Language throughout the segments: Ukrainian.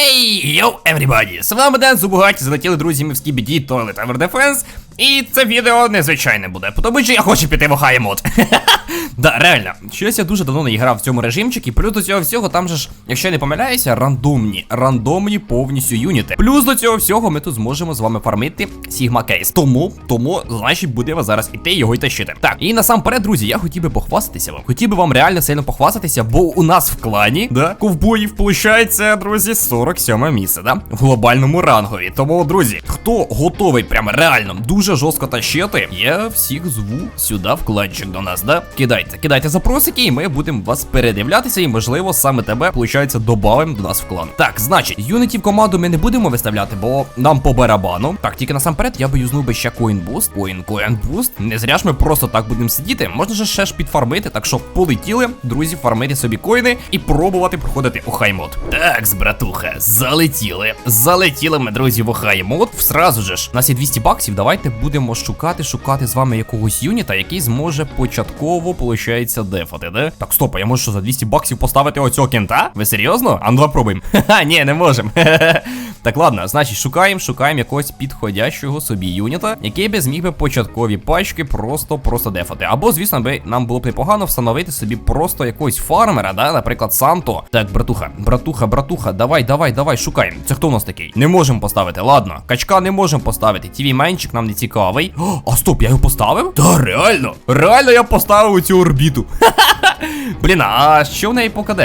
Ей, йоу, everybody! З вами Ден Зубугаті, залетіли друзі ми в Skibidi Toilet Tower Defense. І це відео незвичайне буде, тому що я хочу піти в Ohio мод. Да, реально. Щось я дуже давно не грав в цьому режимчик, і плюс до цього всього там же ж, якщо я не помиляюся, рандомні, рандомні повністю юніти. Плюс до цього всього ми тут зможемо з вами фармити Sigma Кейс. Тому, тому, значить, будемо зараз іти його й тащити. Так, і насамперед, друзі, я хотів би похвастатися вам. Хотів би вам реально сильно похвастатися, бо у нас в клані, да, ковбоїв, виходить, друзі, 47 місце, да? В глобальному рангові. Тому, друзі, хто готовий прям реально дуже жорстко тащити, я всіх зву сюди в кланчик до нас, да? Кидайте, кидайте запросики, і ми будемо вас передивлятися, і можливо саме тебе, виходить, добавимо до нас в клан. Так, значить, юнітів команду ми не будемо виставляти, бо нам по барабану. Так, тільки насамперед я би юзнув би ще коін буст. Коін, коін буст. Не зря ж ми просто так будемо сидіти. Можна же ще ж підфармити, так що полетіли, друзі, фармити собі коїни і пробувати проходити охаймод. Так, братуха, залетіли. Залетіли ми, друзі, в охаймод. Сразу же ж. У нас є 200 баксів. Давайте будемо шукати, шукати з вами якогось юніта, який зможе початково, получається, дефати, да? Так, стоп, а я можу що за 200 баксів поставити оцього кента? Ви серйозно? А ну давай пробуємо. Ха-ха, ні, не можемо. Так, ладно, значить, шукаємо, шукаємо якогось підходящого собі юніта, який би зміг би початкові пачки просто-просто дефати. Або, звісно, би нам було б непогано встановити собі просто якогось фармера, да, наприклад, Санто. Так, братуха, братуха, братуха, давай, давай, давай, давай, шукаємо. Це хто у нас такий? Не можемо поставити. Ладно, качка не можемо поставити. Тіві менчик нам не цікавий. О, а стоп, я його поставив? Та реально, реально я поставив цю орбіту. Блін, а що в неї по КД?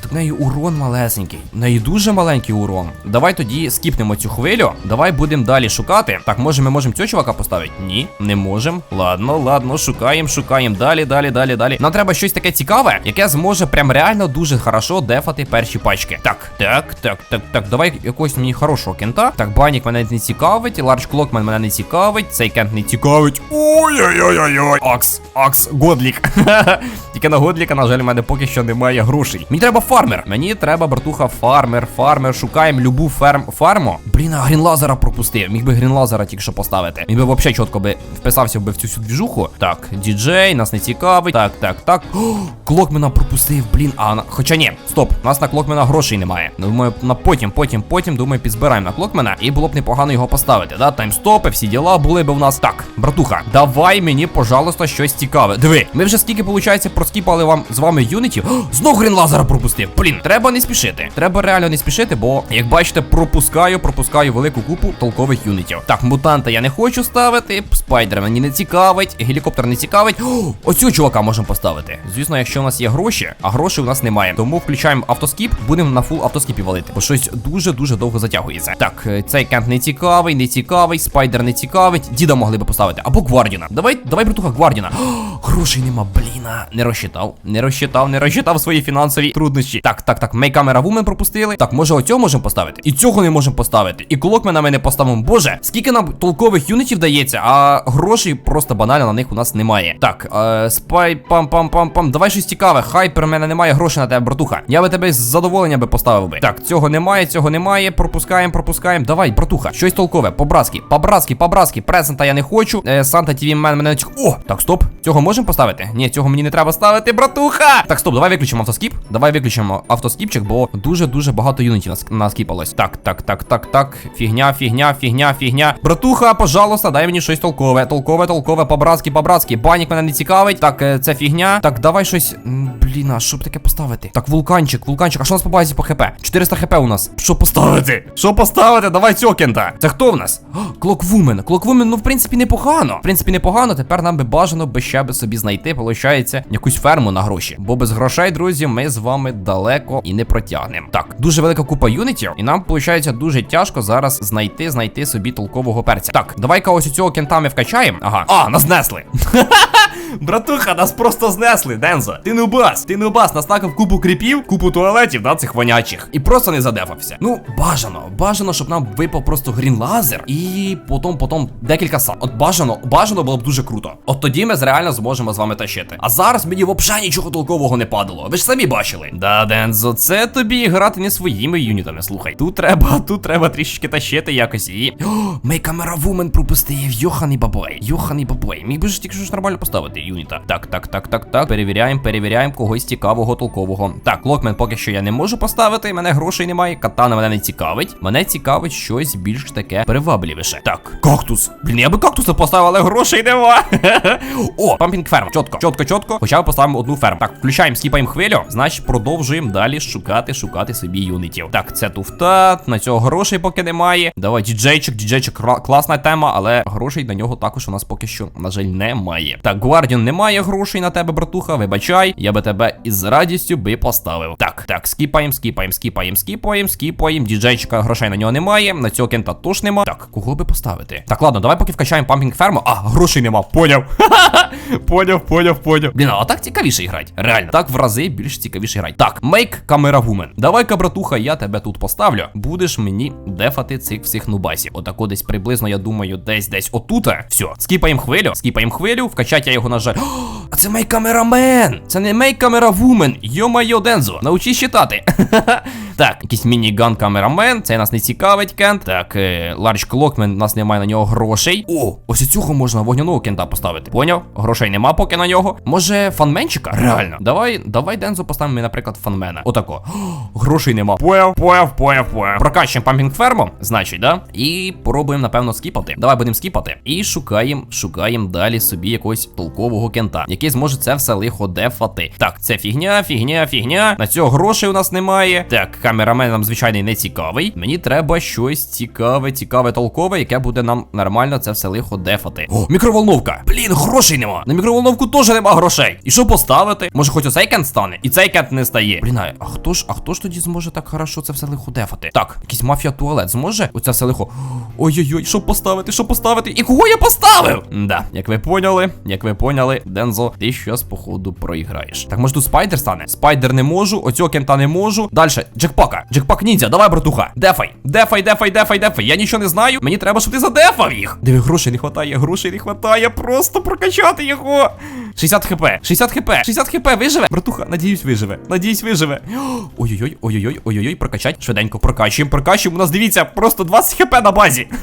Так в неї урон малесенький. В неї дуже маленький урон. Давай тоді скіпнемо цю хвилю. Давай будемо далі шукати. Так, може ми можемо цього чувака поставити? Ні, не можемо. Ладно, ладно, шукаємо, шукаємо. Далі, далі, далі, далі. Нам треба щось таке цікаве, яке зможе прям реально дуже хорошо дефати перші пачки. Так, так, так, так, так. Давай якогось мені хорошого кента. Так, банік мене не цікавить, Ларч Клокмен мене не цікавить, цей кент не цікавить. Ой-ой-ой-ой-ой. Акс, Акс, Годлік. Тільки на Годліка, на жаль, в мене поки що немає грошей. Мені треба фармер. Мені треба, братуха, фармер, фармер. Шукаємо любу ферм фарму. Блін, а грінлазера пропустив. Міг би грінлазера тільки що поставити. Він би взагалі чітко би вписався би в цю всю двіжуху. Так, діджей, нас не цікавить. Так, так, так. О, Клокмена пропустив, блін. А на. Хоча ні, стоп, у нас на клокмена грошей немає. Думаю, на потім, потім, потім, думаю, підзбираємо на клокмена. І було б непогано його поставити. Да, таймстопи, всі діла були б у нас. Так, братуха, давай мені, пожалуйста, щось цікаве. Диви, ми вже скільки, виходить, проскіпали вам з вами юнітів. О, Знов грінлазера пропустив. Блін, треба не спішити. Треба реально не спішити, бо, як бачите, пропускаю, пропускаю велику купу толкових юнітів. Так, мутанта я не хочу ставити. Спайдер мені не цікавить, гелікоптер не цікавить. О, оцю чувака можемо поставити. Звісно, якщо у нас є гроші, а грошей у нас немає. Тому включаємо автоскіп, будемо на фул автоскіпі валити. Бо щось дуже-дуже довго затягується. Так, е, цей кент не цікавий, не цікавий, спайдер не цікавить. Діда могли би поставити. Або Гвардіна. Давай, давай, братуха, Гвардіна. Грошей нема, бліна. Не розчитав, не розчитав, не розчитав свої фінансові труднощі. Так, так, так, мей камера вумен пропустили. Так, може оцього можемо поставити? І цього не можемо поставити. І колокмена ми не поставимо. Боже, скільки нам толкових юнітів дається, а грошей просто банально на них у нас немає. Так, е, спай, пам-пам-пам-пам. Давай щось цікаве. Хайпер, в мене немає грошей на тебе, братуха. Я би тебе з задоволенням би поставив би. Так, цього немає, цього немає. Пропускаємо, пропускаємо. Давай, братуха, щось толкове. По-братськи, по-братськи, по-братськи. Презента я не хочу. Е, Санта мен мене не О! Так, стоп. Цього можемо поставити? Ні, цього мені не треба ставити, братуха. Так, стоп, давай виключимо автоскіп. Давай виключимо автоскіпчик, бо дуже-дуже багато юнітів нас наскіпалось. Так, так, так, так, так. Фігня, фігня, фігня, фігня. Братуха, пожалуйста, дай мені щось толкове. Толкове, толкове, по-братськи, по-братськи. Банік мене не цікавить. Так, е, це фігня. Так, давай щось. Блін, а що б таке поставити? Так, вулканчик, вулканчик. А що у нас по базі по хп? 400 хп у нас. Що поставити? Що поставити? Давай цього кента. Це хто в нас? Клоквумен. Клоквумен, ну в принципі, непогано. В принципі, непогано. Тепер нам би бажано би ще би собі знайти, виходить, якусь ферму на гроші. Бо без грошей, друзі, ми з вами далеко і не протягнемо. Так, дуже велика купа юнітів, і нам, виходить, дуже тяжко зараз знайти, знайти собі толкового перця. Так, давай-ка ось у цього кента ми вкачаємо. Ага. А, нас знесли. Братуха, нас просто знесли, Дензо. Ти нубас, ти не нубас, настакав купу кріпів, купу туалетів, да, цих вонячих. І просто не задефався. Ну, бажано, бажано, щоб нам випав просто грін лазер. І потім, потім декілька сам. От бажано, бажано було б дуже круто. От тоді ми реально зможемо зможемо з вами тащити. А зараз мені взагалі нічого толкового не падало. Ви ж самі бачили. Да, Дензо, це тобі грати не своїми юнітами. Слухай, тут треба, тут треба трішечки тащити якось і. О, мей камера вумен пропустив. Йоханий бабой. Йоханий бабой. Міг би ж тільки ж нормально поставити юніта. Так, так, так, так, так. Перевіряємо, перевіряємо когось цікавого, толкового. Так, локмен поки що я не можу поставити. Мене грошей немає. Катана мене не цікавить. Мене цікавить щось більш таке привабливіше. Так, кактус. Блін, я би кактуса поставив, але грошей нема. О, пампінг ферм. Чотко, чотко, чотко. Хоча б поставимо одну ферму. Так, включаємо, скіпаємо хвилю. Значить, продовжуємо далі шукати, шукати собі юнітів. Так, це туфта. На цього грошей поки немає. Давай, діджейчик, діджейчик, класна тема, але грошей на нього також у нас поки що, на жаль, немає. Так, Гвардіон немає грошей на тебе, братуха. Вибачай, я би тебе із радістю би поставив. Так, так, скіпаємо, скіпаємо, скіпаємо, скіпаємо, скіпаємо. Діджейчика грошей на нього немає. На цього кента теж нема. Так, кого би поставити? Так, ладно, давай поки вкачаємо пампінг ферму. А, грошей нема. Поняв. поняв, поняв, поняв. Блін, а так цікавіше грати. Реально, так в рази більш цікавіше грати. Так, мейк камера вумен. Давай-ка, братуха, я тебе тут поставлю. Будеш мені дефати цих всіх нубасів. Отако десь приблизно, я думаю, десь десь отута. Все, скіпаємо хвилю, скіпаємо хвилю, вкачать я його, на жаль. А це мейк камерамен! Це не мейк камера вумен. Йо-майо, Дензо, научись читати. Так, якийсь мініган камерамен, це нас не цікавить, Кент. Так, е, Ларч Клокмен, у нас немає на нього грошей. О, ось цього можна вогняного кента поставити. Поняв? Грошей нема поки на нього. Може, фанменчика? Реально. Давай, давай Дензо поставимо, наприклад, фанмена. Отако. О, грошей нема. Появ, появ, появ, появ. Прокачуємо пампінг ферму, значить, да? І пробуємо, напевно, скіпати. Давай будемо скіпати. І шукаємо, шукаємо далі собі якогось толкового кента, який зможе це все лихо дефати. Так, це фігня, фігня, фігня. На цього грошей у нас немає. Так, камерамен нам, звичайно, не цікавий. Мені треба щось цікаве, цікаве, толкове, яке буде нам нормально це все лихо дефати. О, мікроволновка! Блін, грошей нема. На мікроволновку теж нема грошей. І що поставити? Може, хоч оцей кент стане? І цей кент не стає. Блін, а хто ж, а хто ж тоді зможе так хорошо це все лихо дефати? Так, якийсь мафія туалет зможе оце все лихо. Ой-ой-ой, що поставити, що поставити? І кого я поставив? Да, як ви поняли, як ви поняли, Дензо, ти щас, походу, проіграєш. Так, може тут спайдер стане? Спайдер не можу, оцього кента не можу. Дальше, джекпака. Джекпак ніндзя, давай, братуха. Дефай. Дефай, дефай, дефай, дефай. Я нічого не знаю. Мені треба, щоб ти задефав їх. Диви, грошей не хватає, грошей не хватає. Просто прокачати його. 60 хп, 60 хп, 60 хп, виживе. Братуха, надіюсь, виживе. Надіюсь, виживе. Ой-ой-ой, ой-ой-ой, ой-ой-ой, прокачать. Швиденько прокачуємо, прокачуємо. У нас дивіться, просто 20 хп на базі.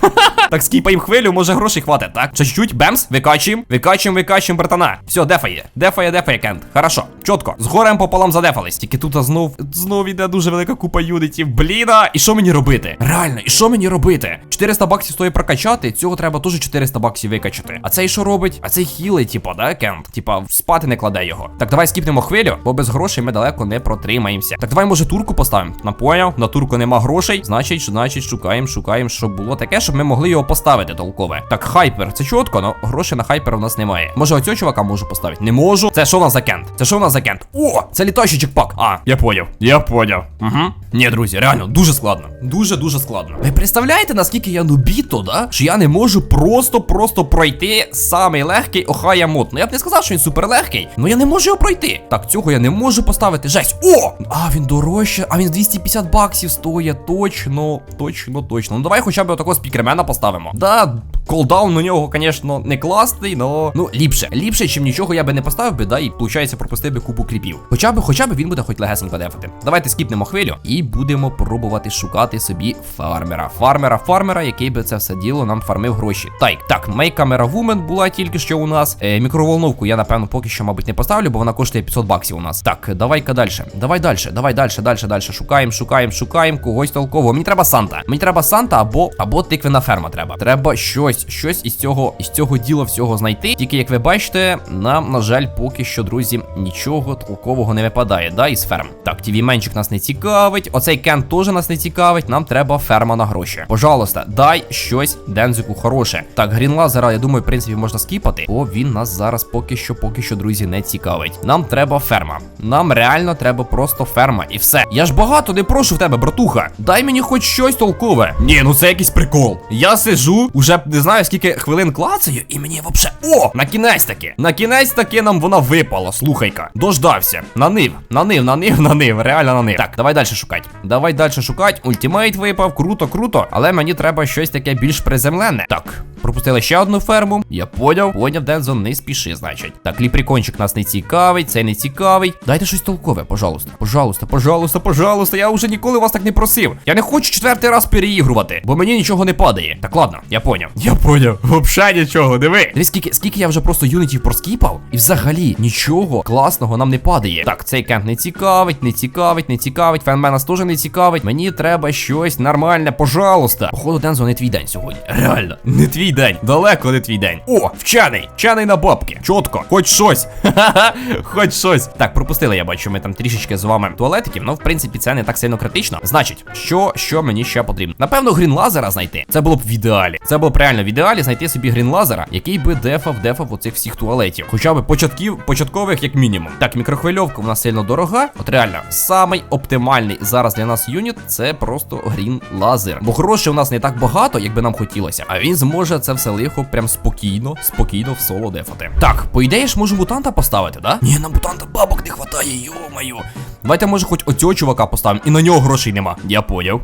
Так, скіпаємо хвилю, може грошей хватить, так? Чуть-чуть, бемс, викачуємо, викачуємо, викачуємо, братана. Все, дефає, дефає, дефає, кент. Хорошо, чітко. З горем пополам задефались. Тільки тут знов, знов іде дуже велика купа юнітів. Бліна. І що мені робити? Реально, і що мені робити? 400 баксів стоїть прокачати, цього треба теж 400 баксів викачати. А цей що робить? А цей хілий, типа, да, кент? Типа, спати не кладе його. Так, давай скіпнемо хвилю, бо без грошей ми далеко не протримаємося. Так, давай, може, турку поставимо. Напояв, на турку нема грошей. Значить, значить, шукаємо, шукаємо, щоб було таке, щоб ми могли його поставити толкове. Так, хайпер, це чітко, але грошей на хайпер у нас немає. Може, оцього чувака можу поставити? Не можу. Це що у нас за кент? Це що у нас за кент? О, це літаючий чекпак. А, я поняв. Я поняв. Угу. Ні, друзі, реально, дуже складно. Дуже дуже складно. Ви представляєте, наскільки я нубіто, да? Що я не можу просто-просто пройти самий легкий Охая мод. Ну я б не сказав, що він суперлегкий, але я не можу його пройти. Так, цього я не можу поставити. Жесть. О! А, він дорожче, а він 250 баксів стоїть. Точно, точно, точно. Ну давай хоча б отакого спікермена поставимо. Да, колдаун у нього, звісно, не класний, но ну ліпше. Ліпше, чим нічого я би не поставив би, да, і виходить, пропустив би купу кріпів. Хоча б, хоча б він буде хоч легесенько дефати. Давайте скіпнемо хвилю і будемо пробувати шукати собі фармера. Фармера, фармера, який би це все діло нам фармив гроші. Так, так, мей камера вумен була тільки що у нас. Е, мікроволновку я, напевно, поки що, мабуть, не поставлю, бо вона коштує 500 баксів у нас. Так, давай-ка далі. Давай далі, давай далі, далі, далі. Шукаємо, шукаємо, шукаємо когось толкового. Мені треба Санта. Мені треба Санта або або тиквена ферма треба. Треба щось, щось із цього із цього діла всього знайти. Тільки як ви бачите, нам, на жаль, поки що, друзі, нічого толкового не випадає, да, із ферм. Так, тіві менчик нас не цікавить. Оцей кен теж нас не цікавить. Нам треба ферма на гроші. Пожалуйста, дай щось дензику хороше. Так, грін лазера, я думаю, в принципі, можна скіпати, бо він нас зараз поки що, поки що, друзі, не цікавить. Нам треба ферма. Нам реально треба просто ферма і все. Я ж багато не прошу в тебе, братуха. Дай мені хоч щось толкове. Ні, ну це якийсь прикол. Я сижу, уже не знаю скільки хвилин клацаю, і мені вообще. О! На кінець таки. На кінець таки нам вона випала. Слухай-ка. Дождався. Нанив, нанив, нанив, нанив. Реально нанив. Так, давай далі шукати. Давай далі шукати. Ультимейт випав, круто, круто. Але мені треба щось таке більш приземлене. Так. Пропустили ще одну ферму. Я поняв, поняв, Дензо, не спіши, значить. Так, ліпрікончик нас не цікавить, цей не цікавий. Дайте щось толкове, пожалуйста. Пожалуйста, пожалуйста, пожалуйста. Я вже ніколи вас так не просив. Я не хочу четвертий раз переігрувати, бо мені нічого не падає. Так, ладно, я поняв. Я поняв. Взагалі нічого, диви. Дивись, скільки, скільки я вже просто юнітів проскіпав, і взагалі нічого класного нам не падає. Так, цей кемп не цікавить, не цікавить, не цікавить. Фенмен нас теж не цікавить. Мені треба щось нормальне, пожалуйста. Походу, Дензо, не твій день сьогодні. Реально, не твій день. Далеко не твій день. О, вчений! Вчений на бабки. Чотко, хоч щось. Ха-ха, хоч щось. Так, пропустили, я бачу, ми там трішечки з вами туалетиків, ну в принципі це не так сильно критично. Значить, що, що мені ще потрібно? Напевно, грін лазера знайти. Це було б в ідеалі. Це було б реально в ідеалі знайти собі грін лазера, який би дефав, дефав оцих всіх туалетів. Хоча б початків, початкових, як мінімум. Так, мікрохвильовка в нас сильно дорога. От реально, самий оптимальний зараз для нас юніт це просто грін лазер. Бо грошей у нас не так багато, як би нам хотілося. А він зможе це все лихо прям спокійно, спокійно в соло дефати. Так, по ідеї ж можу мутанта поставити, да? Ні, на мутанта бабок не хватає, йо-маю. Давайте, може, хоч оцього чувака поставимо, і на нього грошей нема. Я поняв.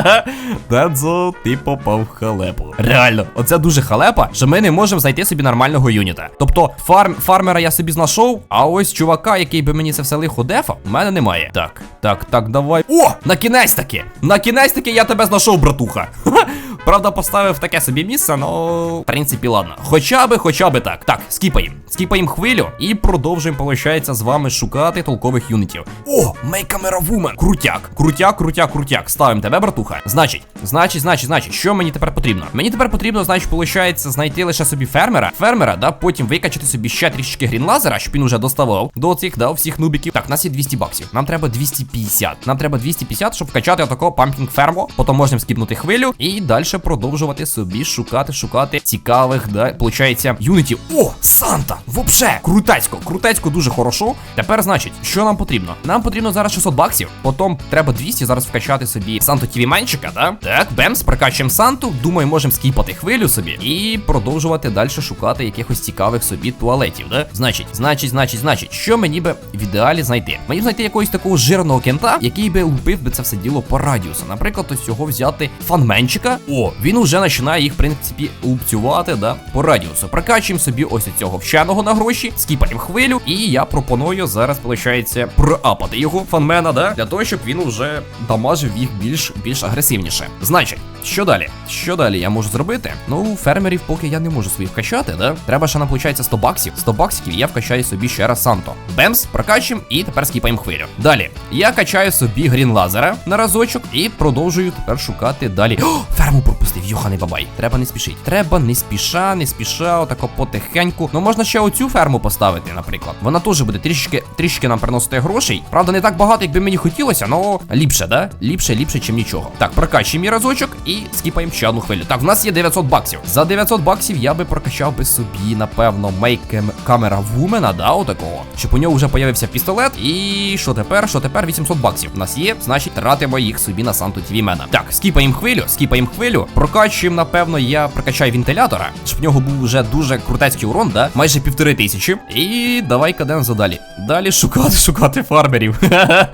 Дензо, ти попав в халепу. Реально, оце дуже халепа, що ми не можемо знайти собі нормального юніта. Тобто, фарм, фармера я собі знайшов, а ось чувака, який би мені це все лихо дефав, у мене немає. Так, так, так, давай. О! На кінець таки! На кінець таки я тебе знайшов, братуха. Правда, поставив таке собі місце, ну, в принципі, ладно. Хоча би, хоча би так. Так, скіпаємо. Скіпаємо хвилю і продовжуємо, виходить, з вами шукати толкових юнітів. О, мейкамера вумен. Крутяк, крутяк, крутяк, крутяк. Ставимо тебе, братуха. Значить, значить, значить, значить, що мені тепер потрібно? Мені тепер потрібно, значить, виходить, знайти лише собі фермера. Фермера, да, потім викачати собі ще трішечки грінлазера, щоб він уже доставав до цих, да, всіх нубіків. Так, нас є 200 баксів. Нам треба 250. Нам треба 250, щоб вкачати отакого пампінг ферму. Потім можемо скіпнути хвилю і далі продовжувати собі шукати, шукати цікавих, да, получається, юнітів. О, Санта! Вообще, крутецько, крутецько дуже хорошо. Тепер, значить, що нам потрібно? Нам потрібно зараз 600 баксів, потім треба 200 зараз вкачати собі Санту Тівіменчика, да? Так, бемс, прокачуємо Санту. Думаю, можемо скіпати хвилю собі і продовжувати далі шукати якихось цікавих собі туалетів, да? Значить, значить, значить, значить, що мені би в ідеалі знайти? Мені б знайти якогось такого жирного кента, який би лупив би це все діло по радіусу. Наприклад, ось цього взяти фанменчика. О, він уже починає їх, в принципі, лупцювати, да, по радіусу. Прокачуємо собі ось цього вченого на гроші, скіпаємо хвилю, і я пропоную зараз, виходить, проапати його фанмена, да, для того, щоб він вже дамажив їх більш більш агресивніше. Значить, що далі? Що далі я можу зробити? Ну, фермерів, поки я не можу своїх вкачати, да? Треба ще нам, виходить, 100 баксів. 100 баксів я вкачаю собі ще раз Санто. Бемс, прокачуємо і тепер скіпаємо хвилю. Далі, я качаю собі грін лазера на разочок і продовжую тепер шукати далі. О, ферму пропустив, йоханий бабай. Треба не спішити. Треба не спіша, не спіша, отако потихеньку. Ну можна ще оцю ферму поставити, наприклад. Вона теж буде трішки, трішки нам приносити грошей. Правда, не так багато, як би мені хотілося, але ліпше, да? Ліпше, ліпше, чим нічого. Так, прокачуємо разочок і скіпаємо ще одну хвилю. Так, в нас є 900 баксів. За 900 баксів я би прокачав би собі, напевно, мейк камера вумена, да, отакого. Щоб у нього вже появився пістолет. І що тепер? Що тепер 800 баксів? У нас є, значить, тратимо їх собі на Санту Твімена. Так, скіпаємо хвилю, скіпаємо хвилю. Прокачуємо, напевно, я прокачаю вентилятора, щоб в нього був вже дуже крутецький урон, да? Майже півтори тисячі. І давай кадензо далі. Далі шукати, шукати фармерів.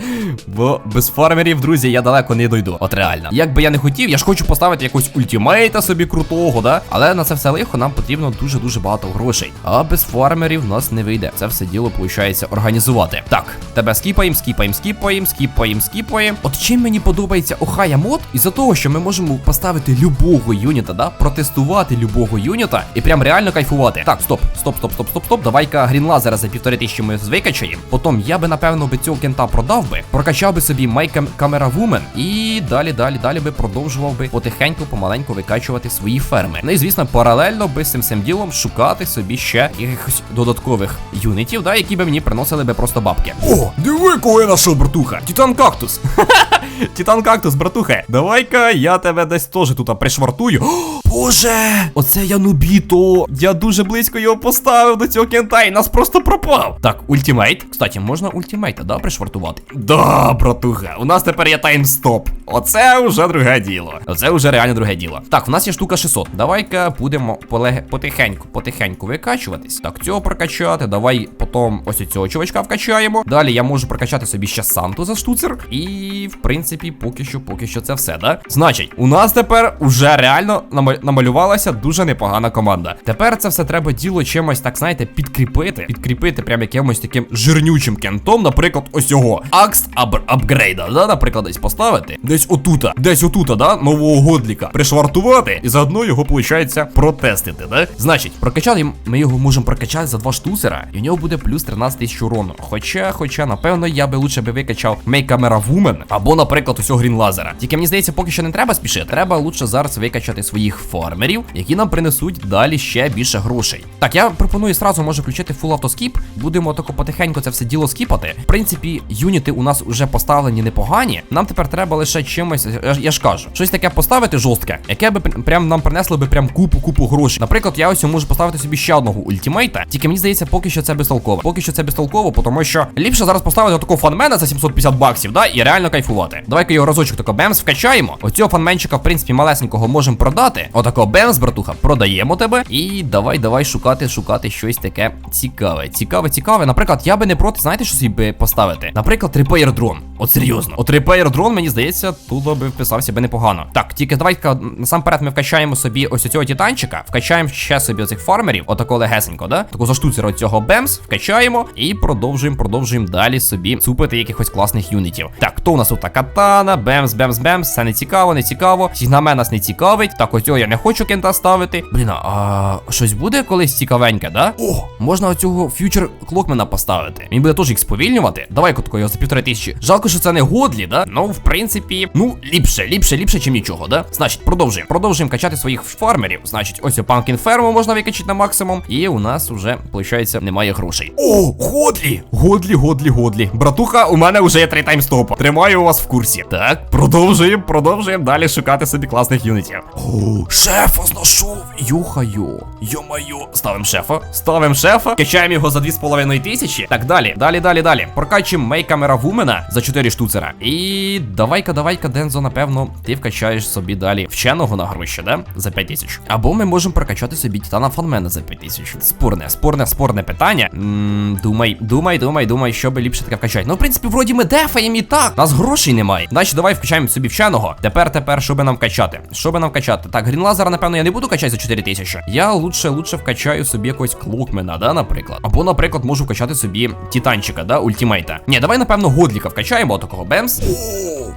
Бо без фармерів, друзі, я далеко не дойду. От реально. Як би я не хотів, я ж хочу поставити якогось ультимейта собі крутого, да? Але на це все лихо нам потрібно дуже-дуже багато грошей. А без фармерів нас не вийде. Це все діло, виходить, організувати. Так, тебе скіпаємо, скіпаємо, скіпаємо, скіпаємо, скіпаємо. От чим мені подобається Охая мод, із-за того, що ми можемо поставити любого юніта, да? Протестувати любого юніта і прям реально кайфувати. Так, стоп, стоп, стоп, стоп, стоп, стоп. Давай-ка грінлазера за півтори тисячі ми звикачаємо. Потім я би, напевно, би цього кента продав би, прокачав би собі майкам камера вумен і далі, далі, далі би продовжував би потихеньку, помаленьку викачувати свої ферми. Ну і звісно, паралельно би з цим цим ділом шукати собі ще якихось додаткових юнітів, да, які би мені приносили би просто бабки. О, диви, кого я нашов, братуха! Титан кактус. Титан кактус, братуха. Давай-ка я тебе десь теж тут пришвартую. Боже! Оце я нубіто. Я дуже близько його поставив до цього кента і нас просто пропав. Так, ультимейт. Кстати, можна ультимейта, да, пришвартувати? Да, братуха, у нас тепер є таймстоп. Оце вже друге діло. Оце вже реально друге діло. Так, в нас є штука 600. Давай-ка будемо полег... потихеньку, потихеньку викачуватись. Так, цього прокачати. Давай потім ось цього чувачка вкачаємо. Далі я можу прокачати собі ще Санту за штуцер. І, в принципі, поки що, поки що це все, да? Значить, у нас тепер уже реально намалювалася дуже непогана команда. Тепер це все треба діло чимось, так знаєте, підкріпити. Підкріпити прям якимось таким жирнючим кентом, наприклад, ось його. Акст аб апгрейда, да, наприклад, десь поставити. Десь отута, десь отута, да, нового годліка. Пришвартувати і заодно його, виходить, протестити, да? Значить, прокачати ми його можемо прокачати за два штуцера, і у нього буде плюс 13 тисяч урону. Хоча, хоча, напевно, я би лучше би викачав Camera Woman, або, наприклад, усього Green Лазера. Тільки мені здається, поки що не треба спішити. Треба лучше зараз викачати своїх фармерів, які нам принесуть далі ще більше грошей. Так, я пропоную сразу може включити Auto Skip. Будемо тако потихеньку це все діло скіпати. В принципі, юніти у нас вже поставлені непогані. Нам тепер треба лише чимось, я, ж- кажу, щось таке поставити жорстке, яке би пр- прям нам принесло би прям купу купу грошей. Наприклад, я ось можу поставити собі ще одного ультимейта. Тільки мені здається, поки що це безтолково. Поки що це безтолково, тому що ліпше зараз поставити такого фанмена за 750 баксів, да, і реально кайфувати. Давай-ка його разочок тако бемс вкачаємо. Оцього фанменчика, в принципі, малесенького можемо продати. Отако бемс, братуха, продаємо тебе. І давай, давай шукати, шукати щось таке цікаве. Цікаве, цікаве. Наприклад, я би не проти, знаєте, що собі поставити? Наприклад, репейр дрон. От серйозно. От репейр дрон, мені здається, тут би вписався би непогано. Так, тільки давай-ка насамперед ми вкачаємо собі ось цього титанчика, вкачаємо ще собі оцих фармерів, отако легесенько, да? Таку за штуцера цього бемс, вкачаємо і продовжуємо, продовжуємо далі собі цупити якихось класних юнітів. Так, хто у нас тут катана, бемс, бемс, бемс, це не цікаво, не цікаво. Сігнамен нас не цікавить. Так, ось цього я не хочу кента ставити. Блін, а щось буде колись цікавеньке, да? О, можна оцього фьючер клокмена поставити. Він буде теж їх сповільнювати. Давай котко його за півтори тисячі. Жалко, що це не годлі, да? Ну, в принципі, ну, ліпше, ліпше, ліпше, чим нічого, да? Значить, продовжуємо. Продовжуємо качати своїх фармерів. Значить, ось панкін ферму можна викачати на максимум. І у нас вже, виходить, немає грошей. О, годлі! Годлі, годлі, годлі. Братуха, у мене вже є три таймстопа. Тримаю вас в курсі. Так, продовжуємо, продовжуємо далі шукати собі класних юнітів. О, шефа знайшов. Юхаю. Йо-майо. Ставимо шефа. Ставимо шефа. Качаємо його за 2,5 тисячі. Так, далі, далі, далі, далі. Прокачуємо мейкамера вумена за 4 штуцера. І давай-ка, давай-ка, Дензо, напевно, ти вкачаєш собі далі вченого на гроші, да? За 5 тисяч. Або ми можемо прокачати собі Титана Фанмена за 5 тисяч. Спорне, спорне, спорне питання. М, думай, думай, думай, думай, що би ліпше таке вкачати. Ну, в принципі, вроді ми дефаємо і так. Нас грошей немає. Значить, давай вкачаємо собі вченого. Тепер, тепер, що би нам качати? Що би нам качати? Так, грінлазера, напевно, я не буду качати за 4 тисячі. Я лучше, лучше вкачаю собі якогось клокмена, да, наприклад. Або, наприклад, можу вкачати собі титанчика, да, ультимейта. Ні, давай, напевно, годліка вкачаємо, такого бемс.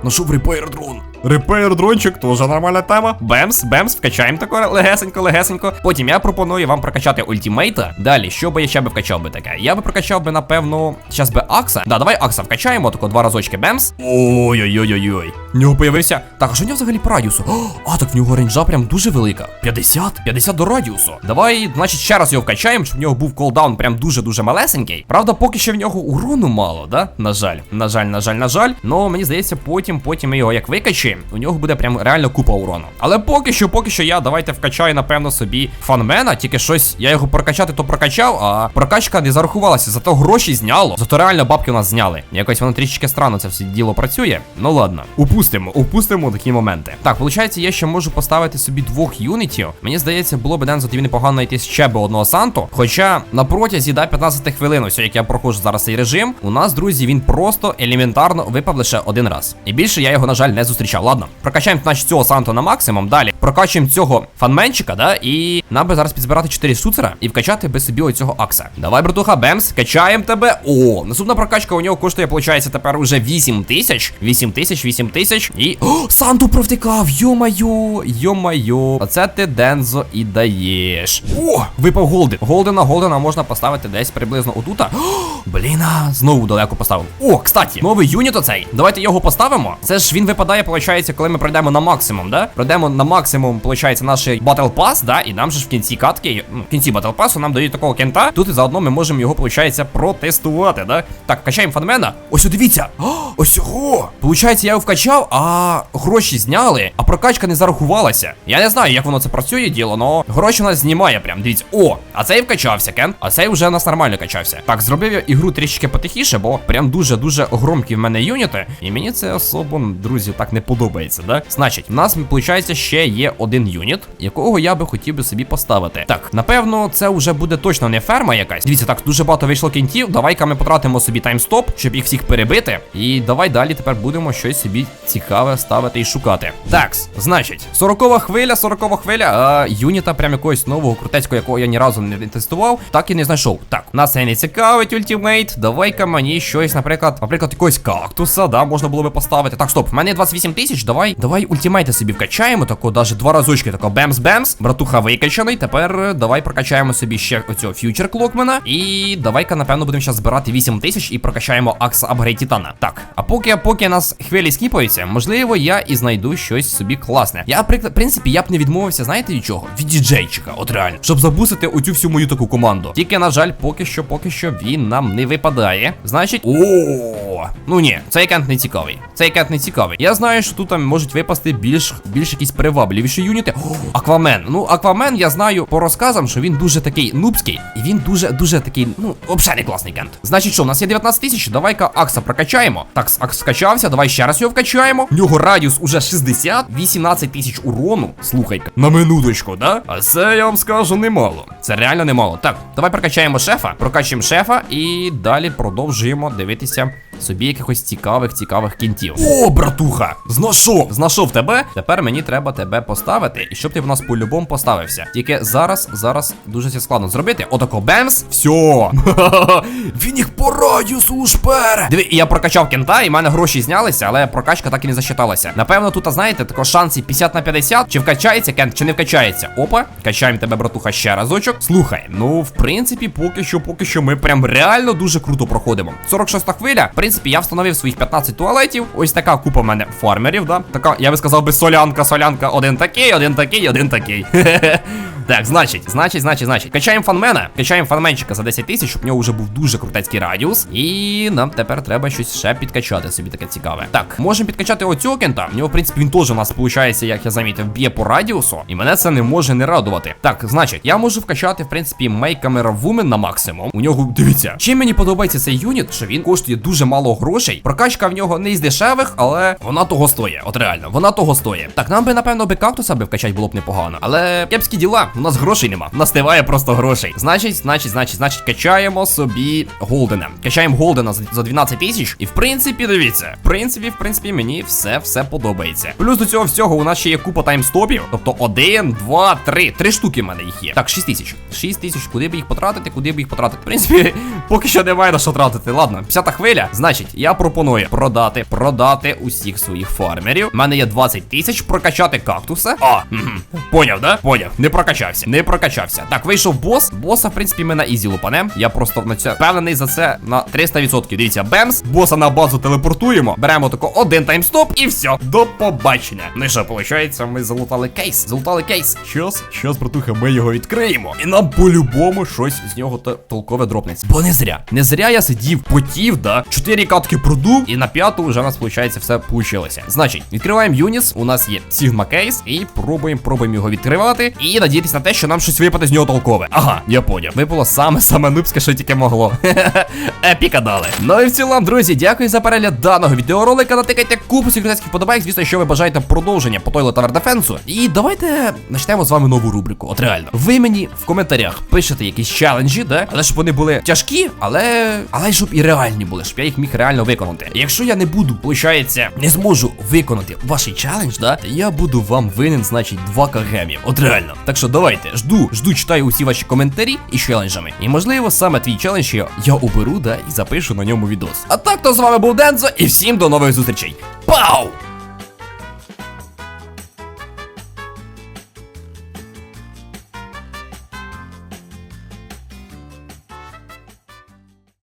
Нашов репейр дрон. Репейр дрончик, теж нормальна тема. Бемс, бемс, вкачаємо тако легесенько, легесенько. Потім я пропоную вам прокачати ультимейта. Далі, що би я ще би вкачав би таке? Я би прокачав би, напевно, зараз би Акса. Да, давай Акса вкачаємо, тако два разочки бемс. Ой-ой-ой-ой-ой. В нього появився. Так, а що в нього взагалі по радіусу? А, так в нього рейнджа прям дуже велика. 50? 50 до радіусу. Давай, значить, ще раз його вкачаємо, щоб в нього був колдаун прям дуже-дуже малесенький. Правда, поки що в нього урону мало, да? На жаль, на жаль, на жаль, на жаль. Ну, мені здається, потім, потім ми його як викачаємо, у нього буде прям реально купа урону. Але поки що, поки що я давайте вкачаю, напевно, собі фанмена, тільки щось я його прокачати, то прокачав, а прокачка не зарахувалася, зато гроші зняло. Зато реально бабки у нас зняли. Якось воно трішечки странно це все діло працює. Ну ладно, упустимо, упустимо такі моменти. Так, виходить, я ще можу поставити собі двох юнітів. Мені здається, було б Дензо тобі непогано знайти ще би одного Санту. Хоча на протязі да, 15 хвилин, ось як я проходжу зараз цей режим, у нас, друзі, він просто елементарно випав лише один раз. І більше я його, на жаль, не зустрічав. Ладно, прокачаємо, значить, цього Санту на максимум. Далі прокачуємо цього фанменчика, да, і нам би зараз підзбирати 4 штуцера і вкачати би собі оцього Акса. Давай, братуха, бемс, качаємо тебе. О, наступна прокачка у нього коштує, виходить, тепер уже 8 тисяч. 8 тисяч, 8 тисяч. І. О, Санту провтикав! Йо-майо, йо-майо. Оце ти Дензо і даєш. О, випав голден. Голдена, голдена можна поставити десь приблизно отута. О, Блін, знову далеко поставив. О, кстати, новий юніт оцей. Давайте його поставимо. Це ж він випадає, виходить, коли ми пройдемо на максимум, да? Пройдемо на максимум, виходить, наш Battle Pass, да? І нам же ж в кінці катки, ну, в кінці Battle Pass нам дають такого кента. Тут і заодно ми можемо його, виходить, протестувати, да? Так, качаємо фанмена. Ось, дивіться. Ось його. Получається, я його вкачав, а гроші зняли, а прокачка не зарахувалася. Я не знаю, як воно це працює діло, но гроші у нас знімає прям. Дивіться, о, а цей вкачався, Кен. А цей вже у нас нормально качався. Так, зробив я ігру трішки потихіше, бо прям дуже-дуже громкі в мене юніти. І мені це особо, друзі, так не подобається, да? Значить, в нас, виходить, ще є один юніт, якого я би хотів би собі поставити. Так, напевно, це вже буде точно не ферма якась. Дивіться, так дуже багато вийшло кінтів. Давай-ка ми потратимо собі таймстоп, щоб їх всіх перебити. І давай далі тепер будемо щось собі цікаве ставити і шукати. Такс, значить, 40 хвиля, 40 хвиля, а юніта прям якогось нового крутецького, якого я ні разу не тестував, так і не знайшов. Так, нас це не цікавить ультимейт. Давай-ка мені щось, наприклад, наприклад, якогось кактуса, да, можна було би поставити. Так, стоп, в мене 28 тисяч. Давай, давай ультимейти собі вкачаємо, тако, даже два разочки, тако бемс-бемс. Братуха викачаний. Тепер е, давай прокачаємо собі ще оцього фьючер клокмена. І давай-ка, напевно, будемо зараз збирати 8 тисяч і прокачаємо Акса Апгрейд Титана. Так, а поки, поки нас хвилі скіпаються, можливо, я і знайду щось собі класне. Я, в принципі, я б не відмовився, знаєте від чого? Від діджейчика, от реально, щоб забусити оцю всю мою таку команду. Тільки, на жаль, поки що, поки що він нам не випадає. Значить, о, ну ні, цей кент не цікавий. Цей кент не цікавий. Я знаю, що тут там можуть випасти більш більш якісь привабливіші юніти. О, Аквамен. Ну, Аквамен, я знаю по розказам, що він дуже такий нубський, і він дуже дуже такий, ну, взагалі не класний кент. Значить, що, у нас є 19 тисяч, давай-ка Акса прокачаємо. Так, Акс скачався, давай ще раз його вкачаємо. В нього радіус уже 60, 18 тисяч урону. Слухай-ка, на минуточку, да? А це я вам скажу немало. Це реально немало. Так, давай прокачаємо шефа, прокачуємо шефа і далі продовжуємо дивитися собі якихось цікавих, цікавих кінтів. О, братуха! Знайшов! Знайшов тебе. Тепер мені треба тебе поставити, і щоб ти в нас по-любому поставився. Тільки зараз, зараз дуже це складно зробити. Отако бемс. Все. Він їх по радіусу лушпере. Диви, я прокачав кента, і в мене гроші знялися, але прокачка так і не засчиталася. Напевно, тут, знаєте, тако шанси 50 на 50, чи вкачається кент, чи не вкачається. Опа, качаємо тебе, братуха, ще разочок. Слухай, ну в принципі, поки що, поки що ми прям реально дуже круто проходимо. 46 хвиля. Принципі, я встановив своїх 15 туалетів. Ось така купа в мене фармерів, да. Така, я би сказав би солянка, солянка, один такий, один такий, один такий. Так, значить, значить, значить, значить. Качаємо фанмена, качаємо фанменчика за 10 тисяч, щоб в нього вже був дуже крутецький радіус. І нам тепер треба щось ще підкачати собі таке цікаве. Так, можемо підкачати оцього кента. В нього, в принципі, він теж у нас виходить, як я замітив, б'є по радіусу. І мене це не може не радувати. Так, значить, я можу вкачати, в принципі, мейкамера вумен на максимум. У нього, дивіться, чим мені подобається цей юніт, що він коштує дуже мало грошей. Прокачка в нього не із дешевих, але вона того стоїть. От реально, вона того стоїть. Так, нам би, напевно, би кактуса би вкачати було б непогано. Але кепські діла, у нас грошей нема. У нас немає просто грошей. Значить, значить, значить, значить, качаємо собі голдена. Качаємо голдена за за 12 тисяч. І в принципі, дивіться, в принципі, в принципі, мені все все подобається. Плюс до цього всього у нас ще є купа таймстопів. Тобто один, два, три. Три штуки в мене їх є. Так, 6 тисяч. 6 тисяч. Куди б їх потратити, куди б їх потратити? В принципі, поки що немає на що тратити. Ладно, 50 хвиля. Значить, я пропоную продати, продати усіх своїх фармерів. У мене є 20 тисяч, прокачати кактуса. А, мгм. поняв, да? Поняв. Не прокачався. Не прокачався. Так, вийшов бос. Боса, в принципі, ми на ізі лупанем. Я просто на це впевнений за це на 300%. Дивіться, бемс, боса на базу телепортуємо. Беремо тако один таймстоп і все. До побачення. Ну що, виходить, ми залутали кейс. Залутали кейс. Щас, щас, братуха, ми його відкриємо. І нам по-любому щось з нього толкове дропнеться. Бо не зря. Не зря я сидів, потів, да. Чотири катки продув, і на п'яту вже у нас, виходить, все получилося. Значить, відкриваємо Юніс. У нас є Sigma кейс, і пробуємо, пробуємо його відкривати. І надіятися на те, що нам щось випаде з нього толкове. Ага, я поняв. Випало саме саме нубське, що тільки могло. Епіка дали. Ну і в цілому, друзі, дякую за перегляд даного відеоролика. Натикайте купу секретарських подобайк, звісно, що ви бажаєте продовження по Toilet Tower Defense. І давайте почнемо з вами нову рубрику. От реально. Ви мені в коментарях пишете якісь челенджі, да? Але щоб вони були тяжкі, але. Але щоб і реальні були, щоб я їх міг реально виконати. Якщо я не буду, виходить, не зможу виконати ваш челендж, да? я буду вам винен, значить, 2 кгмів. От реально. Так що давайте, жду, жду, читаю усі ваші коментарі і челенджами. І можливо, саме твій челендж я, я оберу, да, і запишу на ньому відос. А так, то з вами був Дензо, і всім до нових зустрічей. Пау!